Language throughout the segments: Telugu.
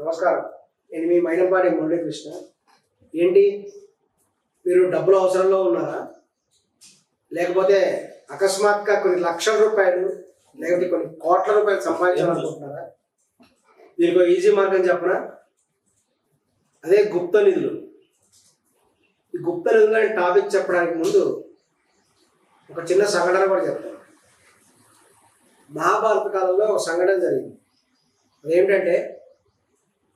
నమస్కారం. నేను మీ మైనంపాటి మురళీకృష్ణ. ఏంటి? మీరు డబ్బులు అవసరంలో ఉన్నారా? లేకపోతే అకస్మాత్గా కొన్ని లక్షల రూపాయలు లేకపోతే కొన్ని కోట్ల రూపాయలు సంపాదించాలనుకుంటున్నారా? దీనికి ఈజీ మార్గం చెప్పనా? అదే గుప్త నిధులు. ఈ గుప్త నిధులు అనే టాపిక్ చెప్పడానికి ముందు ఒక చిన్న సంఘటన కూడా చెప్తాను. మహాభారత కాలంలో ఒక సంఘటన జరిగింది. అదేంటంటే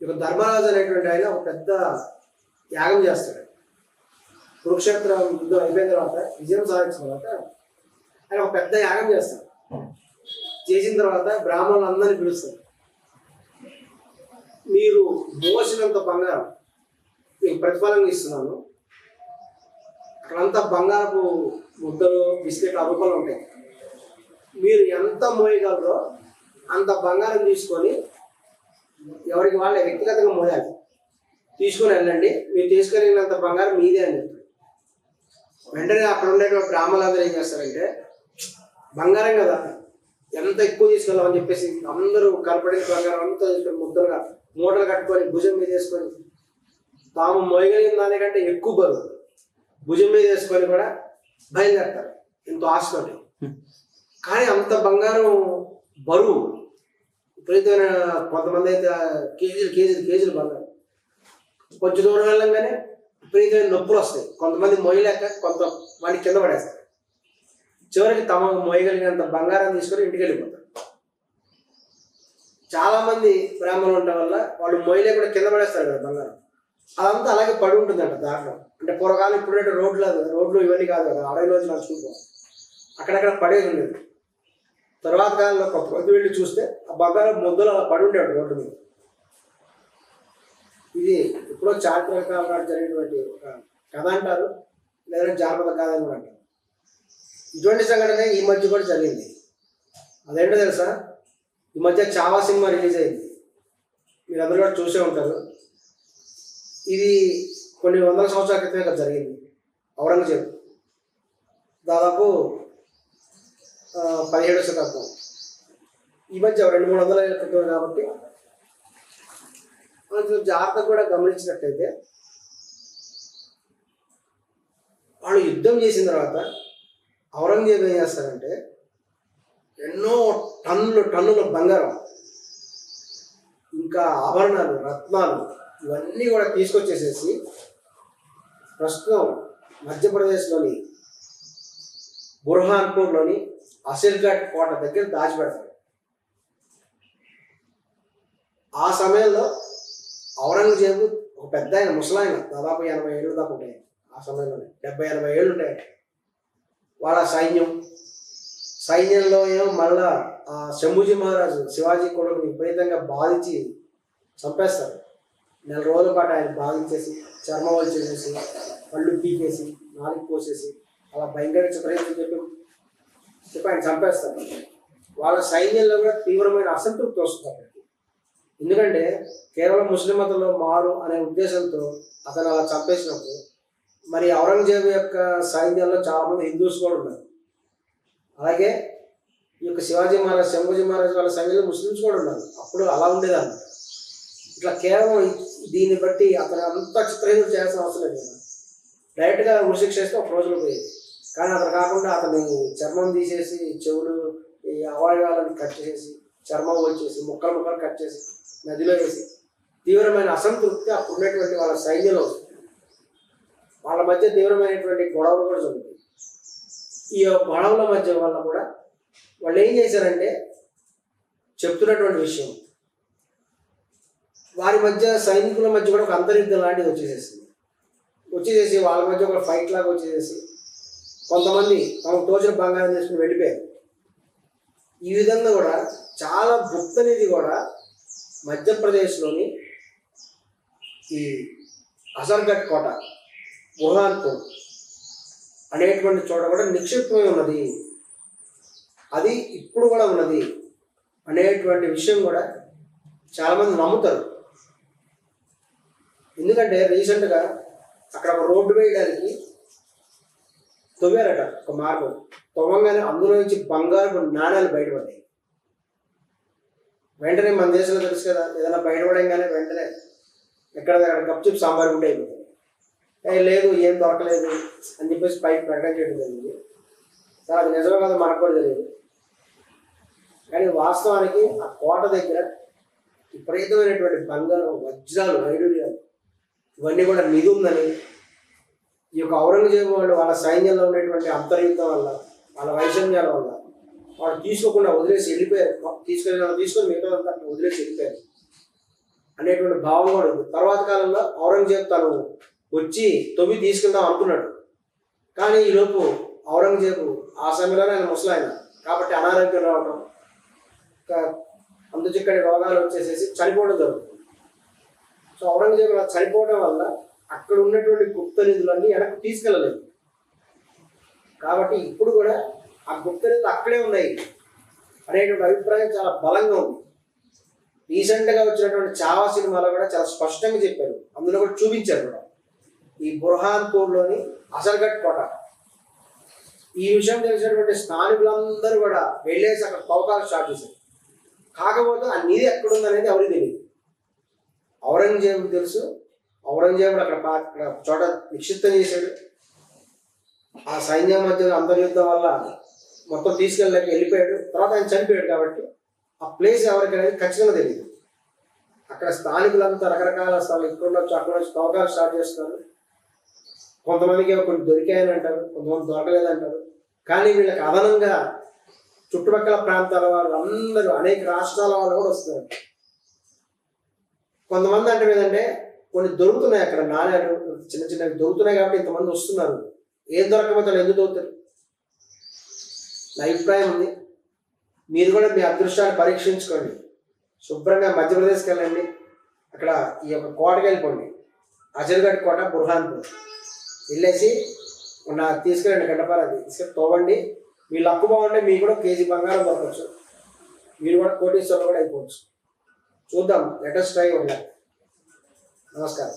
ఇప్పుడు ధర్మరాజు అనేటువంటి ఆయన ఒక పెద్ద యాగం చేస్తాడు. కురుక్షేత్రం యుద్ధం అయిపోయిన తర్వాత విజయం సాధించిన తర్వాత ఆయన ఒక పెద్ద యాగం చేస్తాడు. చేసిన తర్వాత బ్రాహ్మణులందరినీ పిలుస్తారు. మీరు మోసినంత బంగారం మీకు ప్రతిఫలంగా ఇస్తున్నాను. అక్కడంతా బంగారపు ముద్దలు బిస్కెట్ అరుపలు ఉంటాయి. మీరు ఎంత మోయగలరో అంత బంగారం తీసుకొని ఎవరికి వాళ్ళే వ్యక్తిగతంగా మోయాలి. తీసుకొని వెళ్ళండి. మీరు తీసుకెళ్ళినంత బంగారం మీదే అని చెప్తారు వెంటనే అక్కడ ఉండేటువంటి బ్రాహ్మణులందరూ ఏం చేస్తారంటే బంగారం కదా ఎంత ఎక్కువ తీసుకెళ్ళామని చెప్పేసి అందరూ కనపడిన బంగారం అంతా తీసుకొని ముద్దలుగా మూటలు కట్టుకొని భుజం మీద వేసుకొని తాము మోయగలిగిన దానికంటే ఎక్కువ బరువు. భుజం మీద వేసుకొని కూడా బయలుదేరతారు. ఎంతో ఆశతోటి. కానీ అంత బంగారం బరువు విపరీతమైన కొంతమంది అయితే కేజీలు కేజీలు కేజీలు బంగారం కొంచెం దూరం వెళ్ళంగానే విపరీతమైన నొప్పులు వస్తాయి. కొంతమంది మొయ్యలేక కొంత వాడి కింద పడేస్తారు. చివరికి తమ మొయ్యగలిగినంత బంగారం తీసుకొని ఇంటికి వెళ్ళిపోతారు. చాలామంది బ్రాహ్మణులు ఉండడం వల్ల వాళ్ళు మొయ్యలేకుండా కింద పడేస్తారు కదా బంగారం. అదంతా అలాగే పడి ఉంటుందంట దాంట్లో అంటే పూర్వకాలం ఇప్పుడంటే రోడ్లు రోడ్లు ఇవన్నీ కాదు కదా అడవిలో నడుచుకుంటాం అక్కడక్కడ పడేది ఉండేది. తర్వాత కాలంలో ఒక పొద్దు వెళ్ళి చూస్తే ఆ బంగారం ముద్దలు అలా పడి ఉండేవాడు రోడ్డు మీద. ఇది ఎప్పుడో చారిత్రకాల నాడు జరిగినటువంటి ఒక కథ అంటారు లేదంటే జానపద కథ అని కూడా అంటారు. ఇటువంటి సంఘటన ఈ మధ్య కూడా జరిగింది. అదేంటో తెలుసా? ఈ మధ్య చావా సినిమా రిలీజ్ అయింది. మీరందరూ కూడా చూసే ఉంటారు. ఇది కొన్ని వందల సంవత్సరాల క్రితమే కదా జరిగింది. ఔరంగజేబు. దాదాపు పదిహేడో శతాబ్దం. ఈ మధ్య రెండు మూడు వందల ఏళ్ళ క్రితం కాబట్టి మనం జాగ్రత్త కూడా గమనించినట్టయితే వాళ్ళు యుద్ధం చేసిన తర్వాత ఔరంగజేబు ఏం చేస్తారంటే ఎన్నో టన్నులు టన్నుల బంగారం ఇంకా ఆభరణాలు రత్నాలు ఇవన్నీ కూడా తీసుకొచ్చేసేసి ప్రస్తుతం మధ్యప్రదేశ్లోని బుర్హాన్పూర్లోని అసిల్ఘట్ కోట దగ్గర దాచిపెడతాడు ఆ సమయంలో ఔరంగజేబు ఒక పెద్ద ఆయన ముసలాయన దాదాపు ఎనభై ఏళ్ళు దాకా ఉంటాయి. ఆ సమయంలోనే డెబ్బై ఎనభై ఏళ్ళు ఉంటాయి. వాళ్ళ సైన్యం సైన్యంలో ఏమో మళ్ళా ఆ శంభుజీ మహారాజు శివాజీ కొడుకు విపరీతంగా బాధించి చంపేస్తారు. నెల రోజుల పాటు ఆయన బాధించేసి చర్మం వచ్చేసేసి పళ్ళు పీకేసి నాలుగు పోసేసి అలా భయంకర చిత్రహింసలు చెప్పి చెప్పి చంపేస్తారు వాళ్ళ సైన్యంలో కూడా తీవ్రమైన అసంతృప్తి వస్తుంది అక్కడికి. ఎందుకంటే కేవలం ముస్లిం మతంలో మారు అనే ఉద్దేశంతో అతను అలా చంపేసినప్పుడు మరి ఔరంగజేబు యొక్క సైన్యంలో చాలా మంది హిందూస్ కూడా ఉన్నారు. అలాగే ఈ యొక్క శివాజీ మహారాజ్ శంభుజీ మహారాజ్ వాళ్ళ సైన్యంలో ముస్లిమ్స్ కూడా ఉన్నారు. అప్పుడు అలా ఉండేదన్నమాట. ఇట్లా కేవలం దీన్ని బట్టి అతను అంత చిత్రహింస చేయాల్సిన అవసరం లేదు. డైరెక్ట్గా ఉరిశిక్ష చేస్తే ఒక రోజులో పోయేది. కానీ అతను కాకుండా అతని చర్మం తీసేసి చెవులు ఈ అవయవాలను కట్ చేసి చర్మం వచ్చేసి ముక్కలు ముక్కలు కట్ చేసి నదిలో వేసి తీవ్రమైన అసంతృప్తి అప్పుడు ఉన్నటువంటి వాళ్ళ సైన్యంలో వస్తుంది. వాళ్ళ మధ్య తీవ్రమైనటువంటి గొడవలు కూడా జరుగుతాయి. ఈ గొడవల మధ్య వల్ల కూడా వాళ్ళు ఏం చేశారంటే చెప్తున్నటువంటి విషయం. వారి మధ్య సైనికుల మధ్య కూడా ఒక అంతర్యుద్ధం లాంటిది వచ్చేసేసింది. వచ్చేసేసి వాళ్ళ మధ్య ఒక ఫైట్ లాగా వచ్చేసేసి కొంతమంది తమ తోచిన బంగారం తీసుకుని వెళ్ళిపోయారు. ఈ విధంగా కూడా చాలా గుప్తనిధి కూడా మధ్యప్రదేశ్లోని ఈ అసర్గఢ్ కోట బుర్హాన్పూర్ అనేటువంటి చోట కూడా నిక్షిప్తమై ఉన్నది. అది ఇప్పుడు కూడా ఉన్నది అనేటువంటి విషయం కూడా చాలామంది నమ్ముతారు. ఎందుకంటే రీసెంట్గా అక్కడ ఒక రోడ్డు వేయడానికి తవ్వారట ఒక మార్గం. తవ్వంగానే అందులో నుంచి బంగారు నాణాలు బయటపడ్డాయి. వెంటనే మన దేశంలో తెలుసు కదా ఏదైనా బయటపడంగానే వెంటనే ఎక్కడ గప్చుప్ సాంబార్ ఉంటే అయిపోతుంది. లేదు ఏం దొరకలేదు అని చెప్పేసి పైకి ప్రకటన చేయడం జరిగింది. సార్ అది నిజమే కదా మనకు కూడా తెలియదు. కానీ వాస్తవానికి ఆ కోట దగ్గర విపరీతమైనటువంటి బంగారం వజ్రాలు వైడూర్యాలు ఇవన్నీ కూడా నిధి ఉందని ఈ యొక్క ఔరంగజేబు వాళ్ళు వాళ్ళ సైన్యంలో ఉండేటువంటి అంతర్యుద్ధం వల్ల వాళ్ళ వైషమ్యాల వల్ల వాళ్ళు తీసుకోకుండా వదిలేసి వెళ్ళిపోయారు. తీసుకెళ్ళిన తీసుకొని మిగతా అంతా వదిలేసి వెళ్ళిపోయారు. అనేటువంటి భావం కూడా ఉంది. తర్వాత కాలంలో ఔరంగజేబు తను వచ్చి తొమ్మిది తీసుకెళ్దాం అనుకున్నాడు. కానీ ఈలోపు ఔరంగజేబు ఆ సమయంలోనే ఆయన ముసలాయన. కాబట్టి అనారోగ్యం రావటం ఇంకా రోగాలు వచ్చేసేసి చనిపోవడం జరుగుతుంది. సో ఔరంగజేబు చనిపోవడం వల్ల అక్కడ ఉన్నటువంటి గుప్త నిధులన్నీ వెనక్కి తీసుకెళ్ళలేదు. కాబట్టి ఇప్పుడు కూడా ఆ గుప్త నిధులు అక్కడే ఉన్నాయి అనేటువంటి అభిప్రాయం చాలా బలంగా ఉంది. రీసెంట్గా వచ్చినటువంటి చావా సినిమాలో కూడా చాలా స్పష్టంగా చెప్పారు. అందులో కూడా చూపించారు కూడా. ఈ బుర్హాన్పూర్లోని అసర్గట్ కోట. ఈ విషయం తెలిసినటువంటి స్థానికులందరూ కూడా వెళ్ళేసి అక్కడ తవ్వకాలు స్టార్ట్ చేశారు. కాకపోతే ఆ నీరు ఎక్కడుందనేది ఎవరికి తెలియదు. ఔరంగజేబు తెలుసు ఔరంగజేబుడు అక్కడ అక్కడ చోట నిక్షిప్తం చేశాడు. ఆ సైన్యం మధ్య అంతర్యుద్ధం వల్ల మొత్తం తీసుకెళ్ళలేక వెళ్ళిపోయాడు. తర్వాత ఆయన చనిపోయాడు కాబట్టి ఆ ప్లేస్ ఎవరికి అనేది ఖచ్చితంగా తెలియదు అక్కడ స్థానికులంతా రకరకాల స్థలం ఇక్కడ ఉండొచ్చు అక్కడ నుంచి తవ్వకాలు స్టార్ట్ చేస్తున్నారు కొంతమందికి కొన్ని దొరికాయని అంటారు కొంతమంది దొరకలేదంటారు. కానీ వీళ్ళకి అదనంగా చుట్టుపక్కల ప్రాంతాల వాళ్ళు అందరూ అనేక రాష్ట్రాల వాళ్ళు కూడా వస్తున్నారు. కొంతమంది అంటే ఏంటంటే కొన్ని దొరుకుతున్నాయి అక్కడ నాణ్యాలు చిన్న చిన్నవి దొరుకుతున్నాయి కాబట్టి ఇంతమంది వస్తున్నారు. ఏం దొరకకపోతే ఎందుకు దొరుకుతారు? నా అభిప్రాయం ఉంది. మీరు కూడా మీ అదృష్టాన్ని పరీక్షించుకోండి. శుభ్రంగా మధ్యప్రదేశ్కి వెళ్ళండి. అక్కడ ఈ యొక్క కోటకి వెళ్ళిపోండి. అజర్గఢ్ కోట బుర్హాన్పూర్. వెళ్ళేసి నా తీసుకెళ్ళండి గడ్డపారది తీసుకెళ్ళి తోవండి. మీ లక్కు బాగుంటే మీకు కూడా కేజీ బంగారం దొరకవచ్చు మీరు కూడా కోటీశ్వరులు కూడా అయిపోవచ్చు. చూద్దాం. లెటెస్ట్ ట్రై ఉండాలి నమస్కారం